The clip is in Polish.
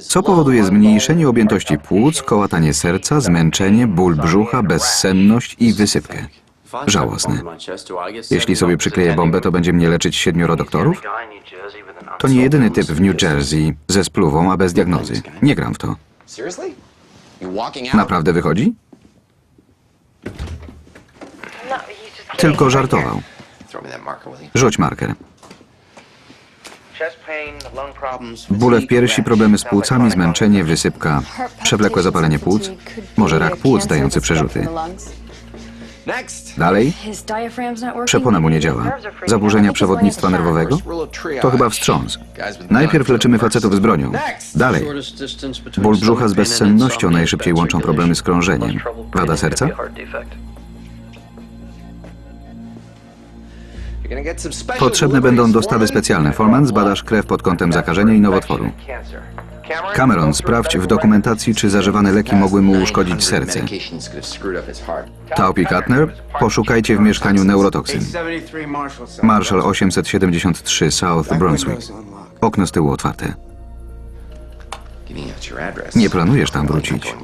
Co powoduje zmniejszenie objętości płuc, kołatanie serca, zmęczenie, ból brzucha, bezsenność i wysypkę? Żałosne. Jeśli sobie przykleję bombę, to będzie mnie leczyć siedmioro doktorów? To nie jedyny typ w New Jersey ze spluwą, a bez diagnozy. Nie gram w to. Naprawdę wychodzi? Tylko żartował. Rzuć marker. Bóle w piersi, problemy z płucami, zmęczenie, wysypka, przewlekłe zapalenie płuc, może rak płuc dający przerzuty. Dalej, przepona mu nie działa. Zaburzenia przewodnictwa nerwowego? To chyba wstrząs. Najpierw leczymy facetów z bronią. Dalej, ból brzucha z bezsennością najszybciej łączą problemy z krążeniem. Wada serca? Potrzebne będą dostawy specjalne. Foreman, zbadasz krew pod kątem zakażenia i nowotworu. Cameron, sprawdź w dokumentacji, czy zażywane leki mogły mu uszkodzić serce. Taupi Katner, poszukajcie w mieszkaniu neurotoksyn. Marshall 873 South Brunswick. Okno z tyłu otwarte. Nie planujesz tam wrócić.